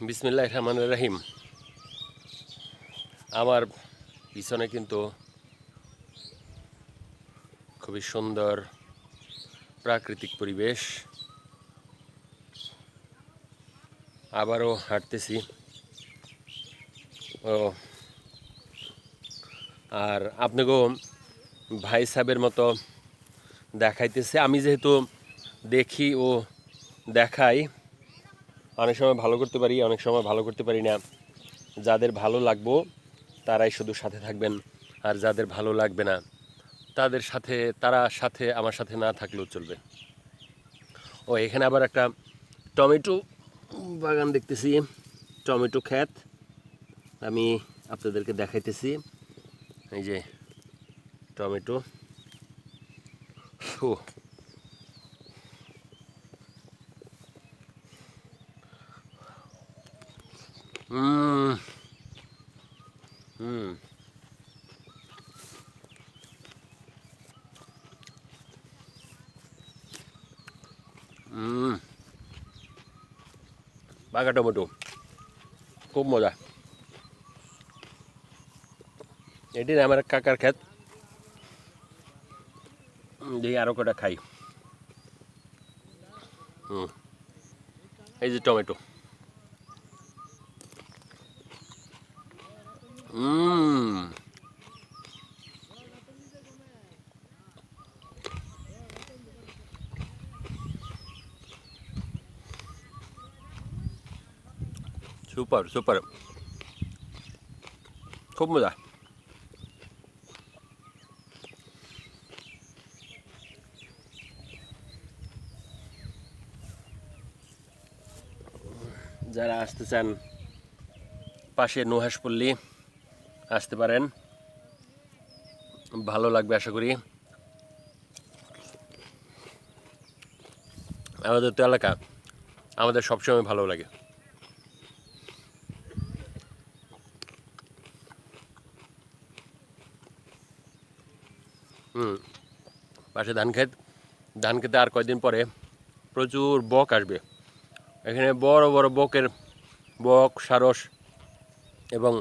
বিসমিল্লাহ রহমান রাহিম। আমার পিছনে কিন্তু খুবই সুন্দর প্রাকৃতিক পরিবেশ। আবারও হাঁটতেছি। ও, আর আপনাকেও ভাই সাহেবের মতো দেখাইতেছে। আমি যেহেতু দেখি ও দেখাই অনেক সময় ভালো করতে পারি, অনেক সময় ভালো করতে পারি না। যাদের ভালো লাগবো, তারাই শুধু সাথে থাকবেন, আর যাদের ভালো লাগবে না, তাদের সাথে, তারা সাথে, আমার সাথে না থাকলেও চলবে। ও, এখানে আবার একটা টমেটো বাগান দেখতেছি, টমেটো ক্ষেত। আমি আপনাদেরকে দেখাইতেছি, এই যে টমেটো। ও হুম হুম বাঘা টমেটো। খুব মজা। এটি আমার কাকার ক্ষেত। দেখি আরও কটা খাই। হুম। এই যে টমেটো। হুম সুপার সুপার খুব মজা যারা আসতে চান পাশে নুহাসপল্লী আসতে পারেন। ভালো লাগবে আশা করি। আমাদের তো এলাকা, আমাদের সবসময় ভালো লাগে। হুম, পাশে ধান ক্ষেত। ধান খেতে আর কয়দিন পরে প্রচুর বক আসবে। এখানে বড় বড় বকের বক, সারস এবং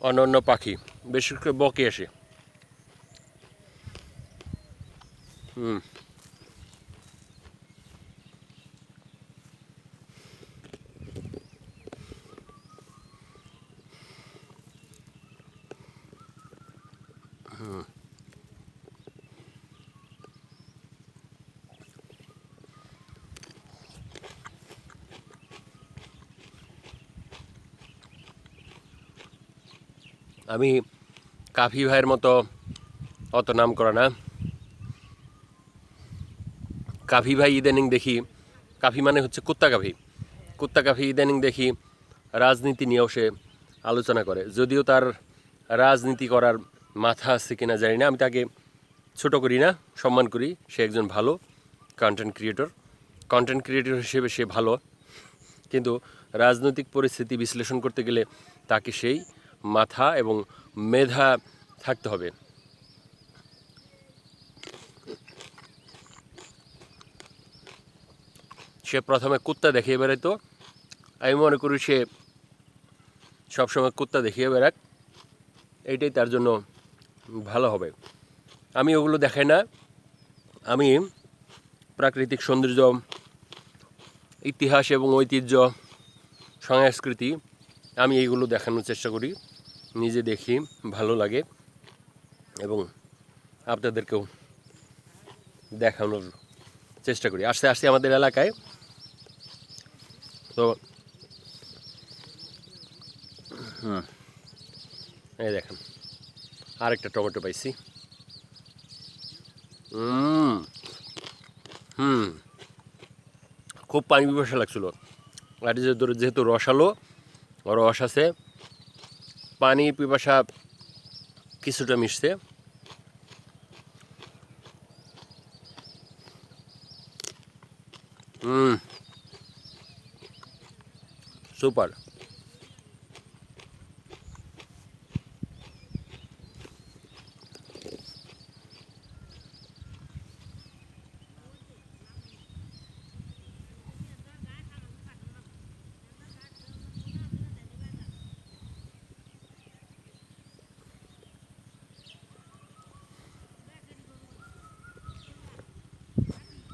অন্যান্য পাখি বেশি করে বকে আসে। হুম। আমি কাফি ভাইয়ের মতো অত নাম করা না। কাফি ভাই ইদানিং দেখি, কাফি মানে হচ্ছে কুত্তা কাফি। কুত্তা কাফি ইদানিং দেখি রাজনীতি নিয়েও সে আলোচনা করে। যদিও তার রাজনীতি করার মাথা আছে কিনা জানি না। আমি তাকে ছোট করি না, সম্মান করি। সে একজন ভালো কন্টেন্ট ক্রিয়েটর কন্টেন্ট ক্রিয়েটর হিসেবে সে ভালো। কিন্তু রাজনৈতিক পরিস্থিতি বিশ্লেষণ করতে গেলে তাকে সেই মাথা এবং মেধা থাকতে হবে। সে প্রথমে কুত্তা দেখিয়ে বেড়াইতো আমি মনে করি সে সবসময় কুত্তা দেখিয়ে বেড়াক। এইটাই তার জন্য ভালো হবে। আমি ওগুলো দেখাই না। আমি প্রাকৃতিক সৌন্দর্য, ইতিহাস এবং ঐতিহ্য, সংস্কৃতি আমি এইগুলো দেখানোর চেষ্টা করি। নিজে দেখি, ভালো লাগে এবং আপনাদেরকেও দেখানোর চেষ্টা করি। আস্তে আস্তে আমাদের এলাকায়, তো হুম, এই দেখেন, আরেকটা টমেটো পাইছি। হুম খুব পানি পিপাসা লাগছিল। আর যেহেতু রসালো রস আছে পানি পিপাসা কিছুটা মিশছে। সুপার।